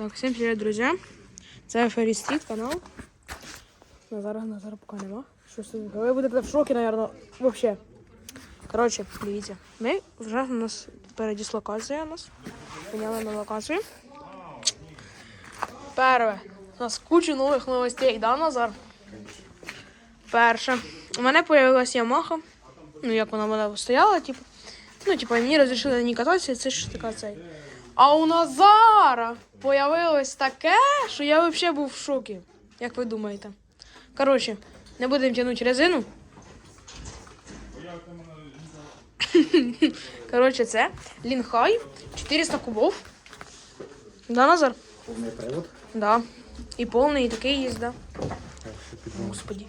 Так, всім привіт, друзі. Це Фері Стріт канал. Назара, Назара поки нема. Що це? таке? Ви будете в шокі, мабуть, вообще. Коротше, дивіться. Ми вже у нас передислокація у нас. Поняли на локацію. Перше. У нас куча нових новостей, да, Назар? Перше. У мене появилась Ямаха. Ну, як вона в мене стояла, типу. Ну, типу, мені розрішили ній кататися, це ж така цей. А у Назара появилось таке, що я взагалі був в шокі. Як ви думаєте? Коротше, не будемо тягнути резину. Коротше, це Лінхай 400 кубов. Да, Назар? Полный привод. Да. І повний, і такий є, да. Господи,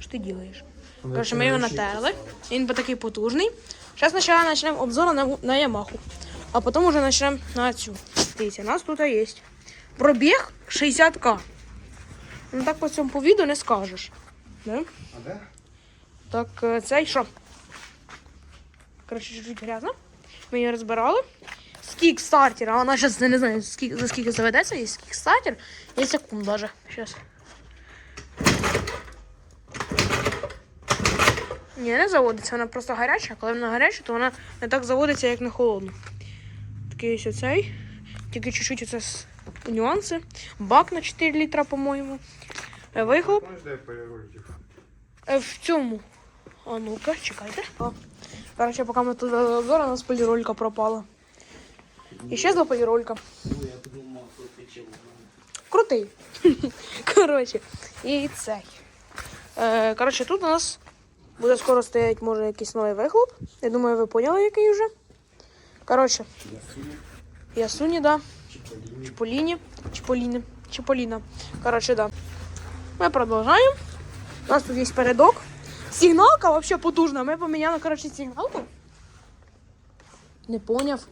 що ти робиш? Коротше, ми його натерли. Він такий потужний. Зараз почнемо обзор на, на Ямаху, а потім вже почнемо на цю. Дивіться, у нас тут є. Пробіг 60к. Ну так по цьому по відео не скажеш. Да? А да? Так, е, цей що? Коротше, чуть-чуть грязно. Ми її розбирали. З кікстартера. Вона зараз не знаю, скільки, за скільки заведеться. Є кікстартер. Є секунд даже. Зараз. Ні, не заводиться, вона просто гаряча. Коли вона гаряча, то вона не так заводиться, як на холодну. Такий ось оцей. Тільки чуть-чуть оце с- нюанси. Бак на 4 літра, по-моєму. Е, Вихлоп. Е, В цьому. А ну-ка, чекайте. Короче, поки ми тут вели обзор, у нас поліролька пропала. І щезла поліролька. Крутий. Коротше, і цей. Е, коротше, тут у нас буде скоро стоять, може, якийсь новий вихлоп. Я думаю, ви поняли, який вже. Коротше, Ясуні, да. Чполіні. Чполіни. Чполіна. Коротше, да. Ми продовжаємо. У нас тут є передок. Сигналка вообще потужна. Ми поміняли, коротше, сигналку. Не поняв.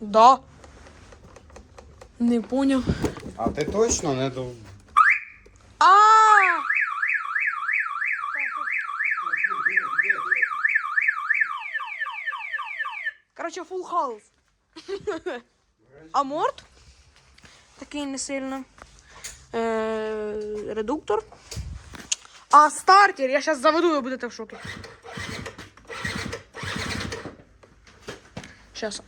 Да. Не поняв. А ты точно не до... А! Короче, фул хаус. Аморт. Такий не сильно. Е, редуктор. А стартер, я зараз заведу, ви будете в шокі. Сейчас.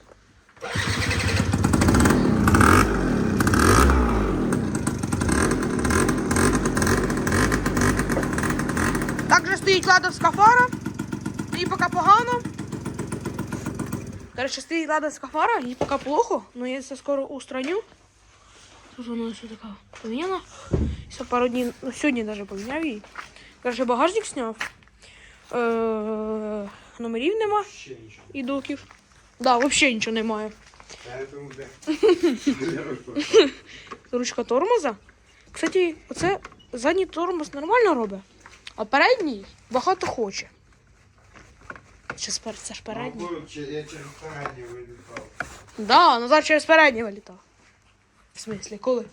Також стоїть ладовська фара. Їй поки погано. Короче, стоїть ладовська фара, їй поки плохо, но я це скоро устраню. Тут вона все така поміняна. Ще пару днів, ну сьогодні навіть поміняв її. Короче, багажник зняв. Е, номерів нема і доків. Да, взагалі нічого немає. Ручка тормоза. Кстати, оце задній тормоз нормально робить, а передній багато хоче. Чи спер... це ж передній? Могу, че- Я через переднюю вылетал. Да, Назар через передній вилітав. В смислі, коли?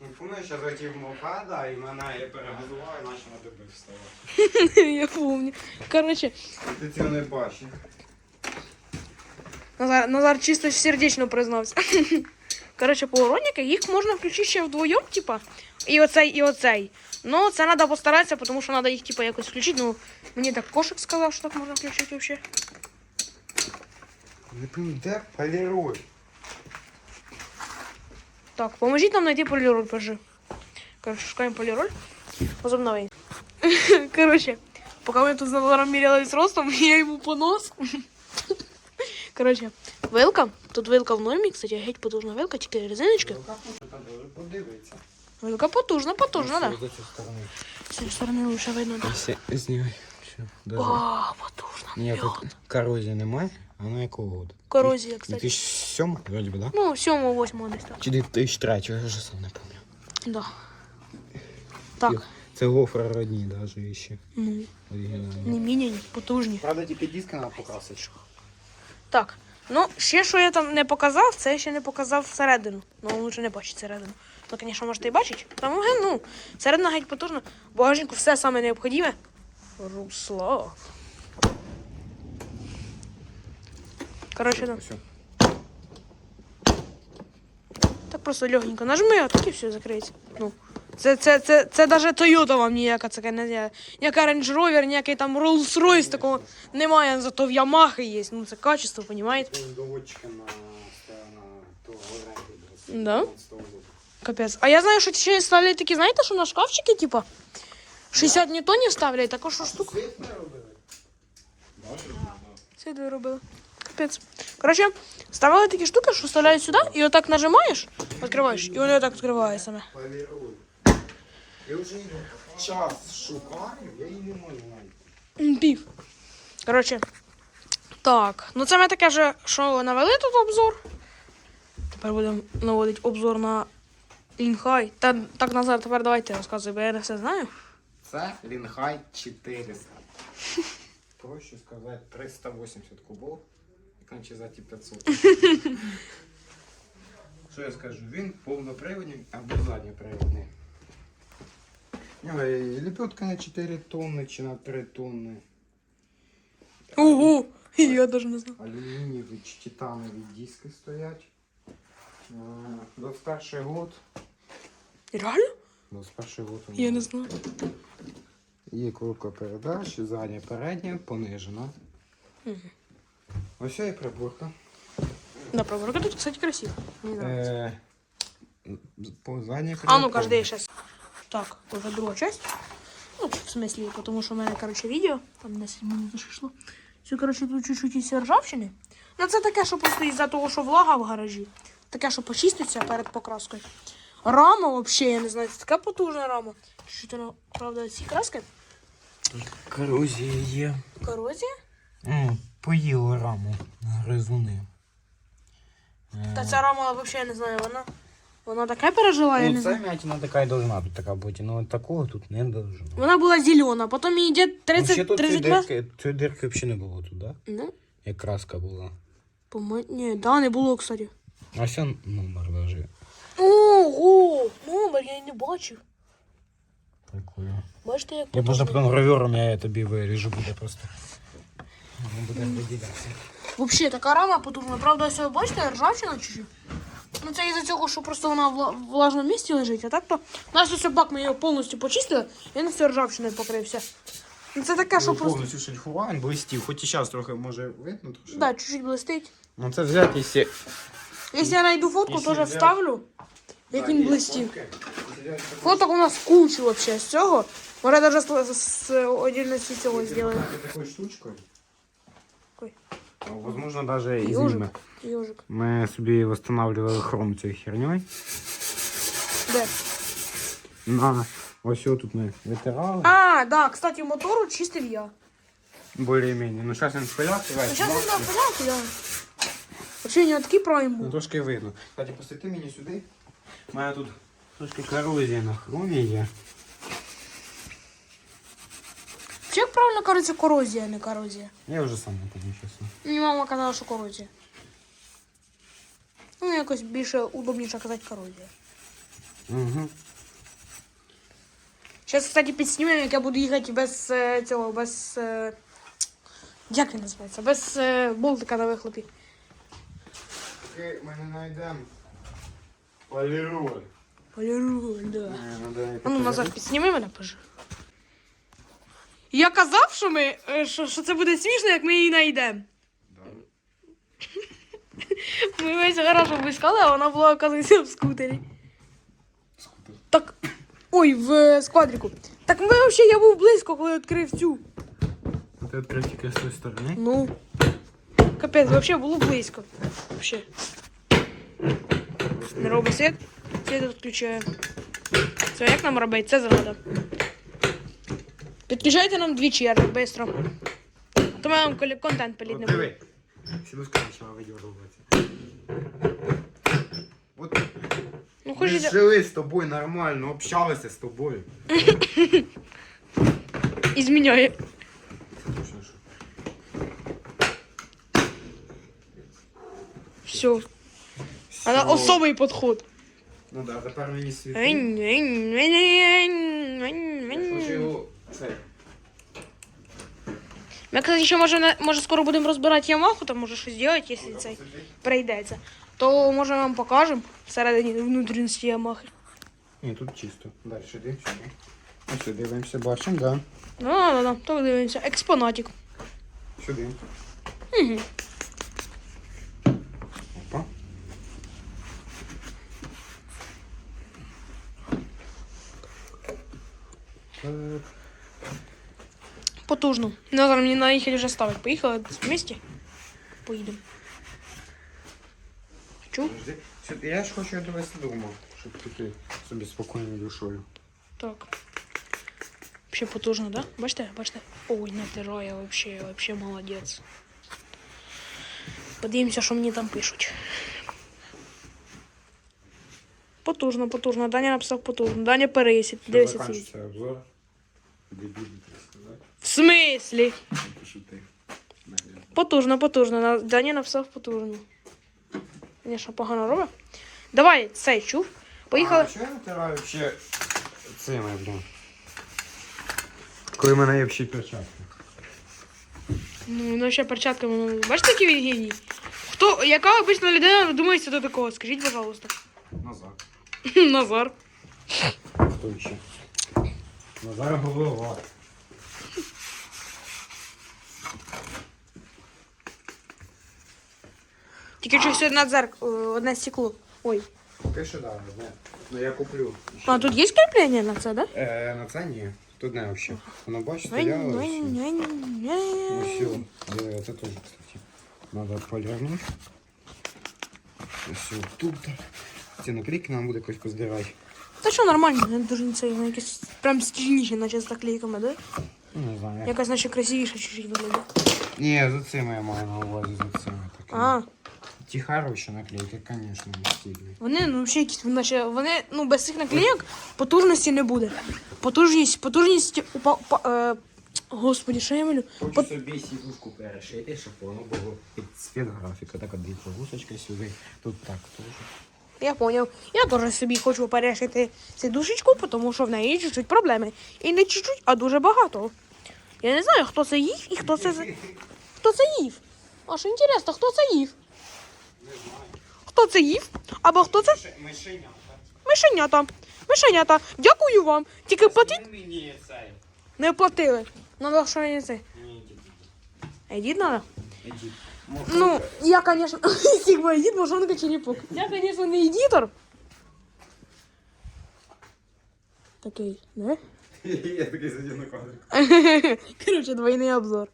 Ну, помнишь, я хотів мопеда, і мене я перегазував і на тебе вставати. Я помню. Короче, Ти цього не бачиш. Назар, Назар чисто сердечно признався. Короче, поворотники, їх можна включити ще вдвоєм, типа. І оцей, і оцей. Ну, це треба постаратися, тому що треба їх типа якось включити. Ну, мені так кошик сказав, що так можна включити взагалі. Не пойму, де полироль? Так, поможіть нам знайти поліроль, пожи. Короче, шукаємо поліроль. Возобновий. Короче, поки ми тут з Назаром мірялись ростом, я йому понос. Короче, вилка. Тут вилка в нормі, кстати, геть потужна вилка, тільки резиночки. Подивиться. Вилка потужна, потужна, да. З цієї сторони. З лише видно, да. Все, даже. О, потужна. Ні, Йо. тут корозії немає. А на якого года? Корозія, кстати. 2007, вроде бы, да? Ну, 7-8 десь так. Чи 2003, я вже сам не пам'ятаю. Да. Так, Це гофра родні даже ще. ну, Оригінальні. не міняні, потужні. Правда, тільки диски треба покрасити. Так, ну ще що я там не показав, це я ще не показав всередину. Ну, лучше не бачить всередину. Ну, звісно, можете і бачити. Там, ге, ну, середина геть потужна. В багажнику все саме необхідне. Русло. Коротше, да. Все. просто легенько нажми, а так і все закриється. Ну. Це, це, це, це навіть Toyota вам ніяка, це ніяка Range Rover, ніякий там Rolls-Royce такого немає, зато в Yamaha є. Ну це качество, розумієте? Доводчика на на того оренди. Да? Капець. А я знаю, що ще ставлять такі, знаєте, що на шкафчики, типа, 60 ньютонів ставлять, також що штука. Світ не робили? Це дві робили. Капець. Коротше, ставили такі штуки, що вставляють сюди, і отак нажимаєш, відкриваєш, і воно отак відкриває саме. Поліруй. Я вже час шукаю, я її не можу знайти. М, Пів. Коротше. Так. Ну це ми таке вже, що навели тут обзор. Тепер будемо наводити обзор на Лінхай. Та так Назар, тепер давайте розказуй, бо я не все знаю. Це Лінхай 400. Проще сказати 380 кубов і кончизаті 500. Що я скажу? Він повноприводний або задньоприводний. У нього і лебедка на 4 тонни чи на 3 тонни. Ого! Я навіть не знаю. Алюмінієві чи титанові диски стоять. Е, 21 год. Реально? 21 год. у Я не знаю. Є коробка передач, задня, передня, понижена. Ось і приборка. Да, проборка тут, кстати, красиво. Мені нравится. Е, по задній А ну, приборка. каждый сейчас. Так, уже другая часть. Ну, в смысле, потому что у мене, короче, відео, там 10 минут йшло. Все, короче, тут чуть-чуть із ржавчини. Ну, це таке, що просто із-за того, що влага в гаражі. Таке, що почиститься перед покраскою. Рама взагалі, я не знаю, це така потужна рама. Чуть вона, правда, ці краски. Корозія є. Корозія. М, Поїли раму гризуни. Е, Та ця рама взагалі, я не знаю, вона. Вона таке пережила, я не Ну, знаю. це м'ятина така і должна тут така бути, але такого тут не должно. Вона була зелена, потім їй йде Ну, 30, ще тут 30 цієї раз. дирки, цієї дирки взагалі не було тут, да? Ну, Як краска була. по Ні, да, не було, кстати. А все номер даже. Ого! Номер я й не бачив. Прикольно. Бачите, як Я можна потім гравюром я тобі виріжу, буде просто. Не буде виділятися. Вообще, така рама потужна. Правда, ось бачите, ржавчина чуть-чуть. Ну це із-за цього, що просто вона в вла- в влажному місці лежить, а так то у нас ось бак ми його повністю почистили, і він все ржавчиною покрився. Ну це таке, що просто. Повністю шліфував, він блистів, хоч і зараз трохи може видно трошки. Да, чуть-чуть блистить. Ну це взяти, якщо... Якщо я знайду фотку, Якщо теж взяти- вставлю, як він блистів. Фоток у нас кучу вообще з цього. Може навіть з, з, з отдельності цього зробити. Такою штучкою. Такой. Ну, Возможно, даже і Ёжик. зніме. Йожик. Ми собі встановлювали хром цією херньою. Де? На ось його тут ми витирали. А, да, кстати, мотору чистив я. Более-менее. Ну зараз він спиляв, Ну, сейчас он да, понятно, да. Вообще, у него такие прайм Ну трошки видно. Кстати, посвіти мені сюди. У мене тут трошки корозія на хромі є. Вообще, як правильно кажется, коррозия, а не коррозия. Я вже сам не пам'ятаю, чесно. Мені мама казала, що коррозія. Ну, якось більше удобніше казати коррозія. Угу. Зараз, кстати, підснімемо, як я буду їхати без е, цього, без. е, Як він називається? Без е, болтика на вихлопі. Ми не знайдемо. Поліроль. Поліруль, да. А ну, назад підсніми мене, пожи. Я казав, що ми, е, що, що це буде смішно, як ми її знайдемо. Ми весь гараж обискали, а вона була, оказується, в скутері. Скутер. Так. Ой, в е, сквадрику. Так ми взагалі я був близько, коли відкрив цю. Ти відкрив тільки з тої сторони. Ну. Капець, взагалі було близько. Вообще. Не робить світ. Світ відключаю. Це як нам робити? Це зрада. Підключайте нам дві черги, швидко. То ми вам контент пиліть не От буде. диви. Сідушка почала видірватися. От Ну, ми жили з тобою нормально, общалися з тобою. І зміняє. Все. Вона особий підход. Ну да, тепер мені світи. Хочу його це. Ми, кстати, ще може, на- може скоро будемо розбирати Ямаху, там може щось зробити, якщо це прийдеться. то може вам покажемо всередині внутрішності Ямахи. Ні, тут чисто. Далі йди сюди. Ось сюди дивимося, бачимо, да. Ну, ну, ну, то дивимося. Експонатик. Сюди. Угу. Потужно. Ну, зараз мені на їхати вже ставить. Поїхали вместе. Поїдемо. Чув? Подожди. Я ж хочу довести додому, щоб піти собі спокійною душою. Так. Вообще потужно, да? Бачите, бачите? Ой, натирає вообще, вообще молодець. Подивимося, що мені там пишуть. Потужно, потужно. Даня написав потужно. Даня пересід. Все, Дивися обзор. Дебілі, так сказати. В смислі? Пошути. Потужно, потужно. На- Даня написав потужно. Звісно, погано робить. Давай, цей чув. Поїхали. А, що я натираю ще цими, блін? Коли в мене є ще перчатки. Ну, ну ще перчатками. Ну, бачите, який він геній? Хто, яка обична людина думається до такого? Скажіть, пожалуйста. Назад. Назар. Хто ще? Назар голова. Тільки що сьогодні на дзерк... е, одне стекло. Ой. Поки що да, не. Ну я куплю. А тут є кріплення на це, да? Е, на це ні. Тут не взагалі. Воно бачите, Ой, я ой, ось. ой, Ну ой. все. Е, Це теж, кстати. Надо полірнути. Ось тут. Ці наклейки нам буде якось поздирати. Та що нормально, не дуже це якесь прям стильніше, наче з наклейками, да? Ну, не знаю. як. Якось наче красивіше чуть-чуть виглядає. Ні, за цими я маю на увазі, за цими такими. А, Ті хороші наклейки, звісно, не стильні. вони ну взагалі якісь, наче вони, ну без цих наклейок потужності не буде. Потужність, потужність упа, упа, е, господі, що я малю? Хочу Пот- собі сідушку перешити, щоб воно було під цвіт графіка. Так, от дві полосочки сюди, тут так теж. Я поняв. Я теж собі хочу перешити сидушечку, тому що в неї чуть-чуть проблеми. І не чуть-чуть, а дуже багато. Я не знаю, хто це їв і хто це хто це їв. Аж інтересно, хто це їв? Хто це їв? Або хто це? Мишеня. Мишенята. Мишенята. Дякую вам. Тільки платіть не платили. Надо що не це. Ні, Едіт надо? Ідіть. Ну, я, конечно, Сигма едит, мошонка черепок. Я, конечно, не едитор. Такий, да? Я такий сидів на кадрі. Короче, двойный обзор.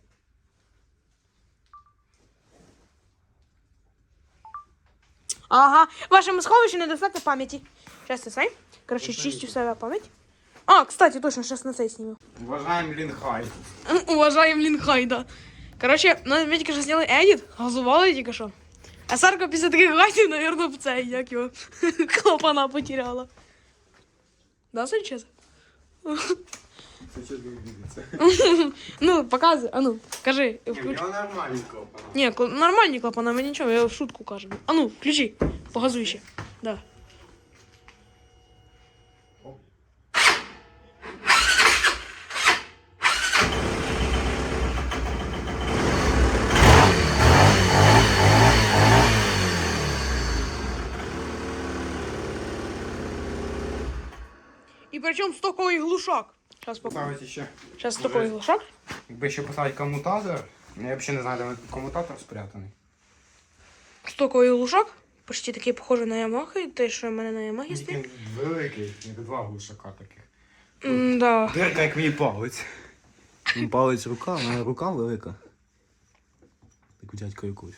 Ага, вашему сховищу недостаток памяти. Сейчас я сай. Короче, чистю себя память. А, кстати, точно, сейчас на цей сниму. Вважаємо Лінхай. Уважаем Лінхайда. Короче, ну, ми тільки що зняли едіт, газували тільки що. А Сарка після таких газів, наверное, в цей, як його, клапана потеряла. Да, Санчез? Це що дивиться? Ну, показуй, а ну, кажи, Ні, в включи. нього нормальний клапан. Ні, кл- нормальні клапана, ми нічого, я в шутку кажу. А ну, включи, погазуй ще. Да. І причому стоковий глушак. Зараз покажу. Ставити ще. Зараз стоковий глушак. Якби ще поставити комутатор, я взагалі не знаю, де комутатор спрятаний. Стоковий глушак. Почти такий похожий на Ямахи, те, що в мене на Ямахі стоїть. великий, як два глушака таких. М, Да. Дирка, як мій палець. Ну, Палець рука, у мене рука велика. Так у дядька якогось.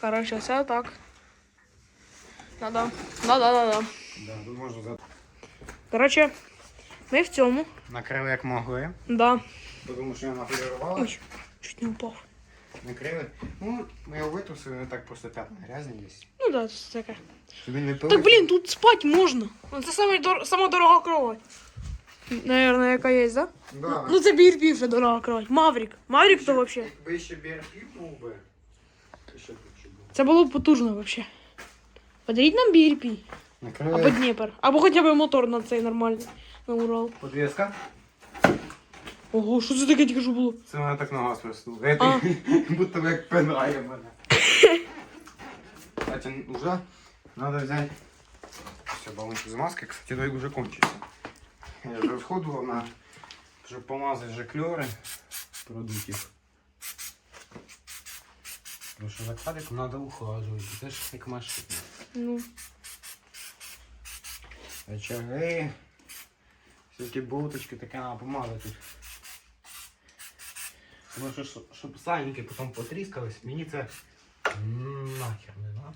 Короче, все так. Да-да. Да-да-да-да. Да, тут можна за... Короче, ми в цьому. Накрили як могли, Да. тому що вона полірувала. Ой, чуть не упав. Накрили. Ну, ми його витрусили, не так просто п'ятна грязні є. Ну да, це таке. Щоб він не пилив. Так, блін, тут спать можна. Ну, Це саме дор... сама дорога кровать. Наверное, яка є, да? Да. Ну це BRP вже дорога кровать. Маврик. Маврик то вообще. Якби ще BRP був би. то ще б лучше було. Це було б потужно вообще. Подаріть нам BRP. Або. Дніпр. Або хоча б мотор на цей нормальний. На Урал. Подвіска. Ого, що це таке тільки що було? Це мене так на газ приснуло. А. будто би як пинає мене. Кстати, уже надо взять все, баллончик маской. Кстати, дой уже кончится. Я же расходовал на, чтобы помазать же клеры продуктів. Тому що за квадриком треба ухажувати. Це ж як машина. Ну, Рычаги. Всякі болточки таке треба помазати тут. Тому що, щоб- сальники потім потріскались, мені це нахер не треба.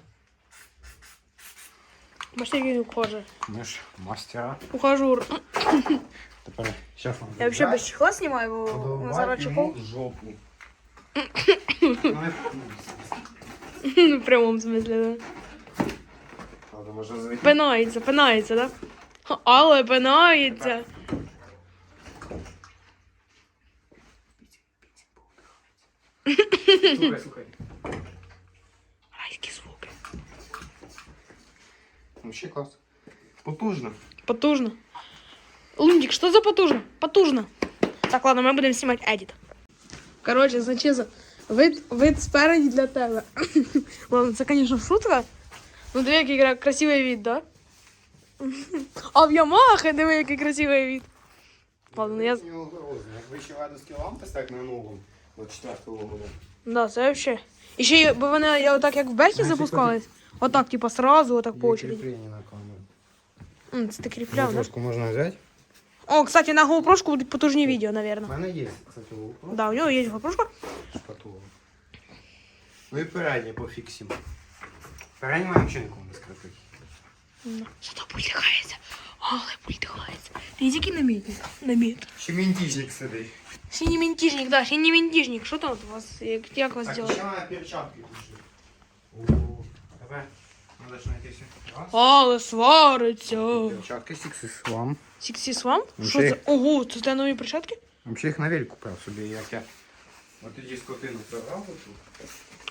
бачите, який ухожий. Ми ж мастера. Ухажур. Тепер зараз нам Я взагалі без чехла знімаю, бо Назара чехол. жопу. Ну, в прямому смислі, да. Правда, може звикнути. Пинається, пинається, да? Але пинається. Слухай, слухай. Райські звуки. Вообще клас. Потужно. Потужно. Лундик, что за потужно? Потужно. Так, ладно, мы будем снимать эдит. Короче, значит, вид, вид спереді для тебе. ладно, це, конечно, шутка. Ну, диви, який кра- красивий від, да? а в Ямахи, диви, який красивий від. Ладно, ну я... Не угрозно. Як вище ладовські лампи стать на ногу, от четвертого года. Да, це вообще. І ще, й- бо вони я отак, як в Бехі запускались, отак, типа, сразу, отак по Є очереді. кріплення на камеру. М, Це ти кріпляв, да? Трошку можна взяти. О, кстати, на GoPro будуть потужні відео, У наверное. мене є, кстати, GoPro. Да, у нього є GoPro. шпатула. Ну і переднє пофіксимо. Ще нікому не скрипить. Зато пультихається. Але пультихається. Ти який наміт? Наміт. Ще мінтіжник сидить. Синій мінтіжник, да, синій мінтіжник. Що там у вас? Як, як вас Так, ще на перчатки пиши. О. Надо ж знайти ще. Раз. Але свариться. Перчатки Six вам. Сіксіс вам? Ну, Що це-? Ого, це те нові перчатки? Взагалі їх на вель купив собі, як я. От тоді скотину програв тут.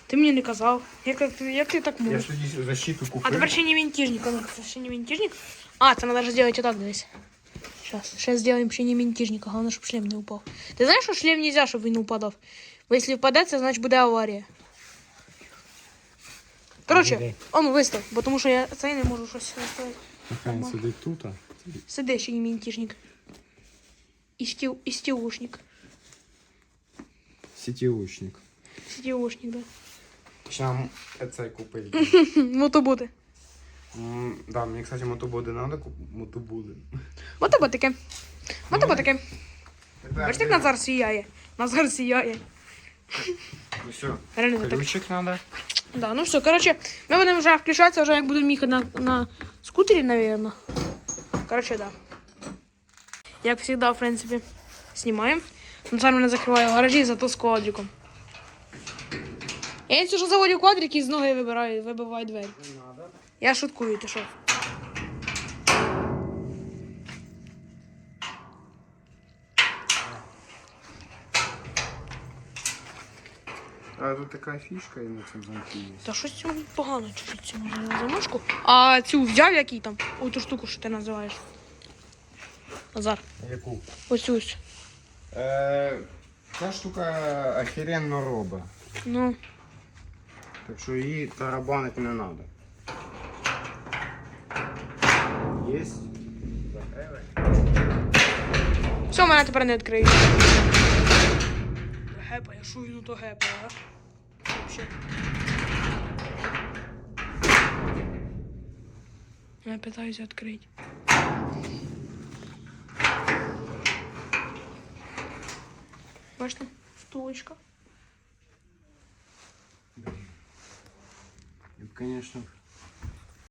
Ти мені не казав. Як, як, ти- як ти так Я можеш? ж тоді защиту купив. А тепер ще не мінтіжник. А ну, це ще не мінтіжник? А, це треба зробити отак десь. Сейчас, сейчас сделаем ще не мінтіжника, головне, щоб шлем не упав. Ти знаєш, що шлем нельзя, щоб він не упадав? Бо якщо впаде, це значить буде аварія. Коротше, Іди. а ну вистав, бо тому що я цей не можу щось виставити. Нехай він сидить тут. а. Сиди ще не мінтіжник. І стіл, і стілушник. Сітіучник. Стілушник, да. Ще нам цей купили. Мотоботи. М, Да, мені, кстати, мотободи надо купити. Мотободи. Мотоботики. Мотоботики. Тепер Бачите, як Назар сіяє? Назар сіяє. Ну все, Реально так. ключик надо. Да, ну все, короче, ми будемо вже включатися, вже як будемо їхати на, на скутері, наверное. Короче, да. Як завжди, в принципі, знімаємо. Ну, сам мене закриває в гаражі, зато з квадриком. Я що заводю квадрик і з ноги вибираю, вибиваю двері. Я шуткую, ти що? А тут така фішка і на цьому замку є. Та щось цьому погано чуть-чуть цю замочку. А цю взяв який там? Ой, ту штуку, що ти називаєш. Назар. Яку? Оцю. ось. Е, ця штука охеренно робить. Ну. Так що її тарабанити не. Єсть. Закрили. Все, мене тепер не відкриють. Гепає, що він то гепає, а? Вообще. Я питаюся відкрити. Бачите? Втулочка. Я б, конечно,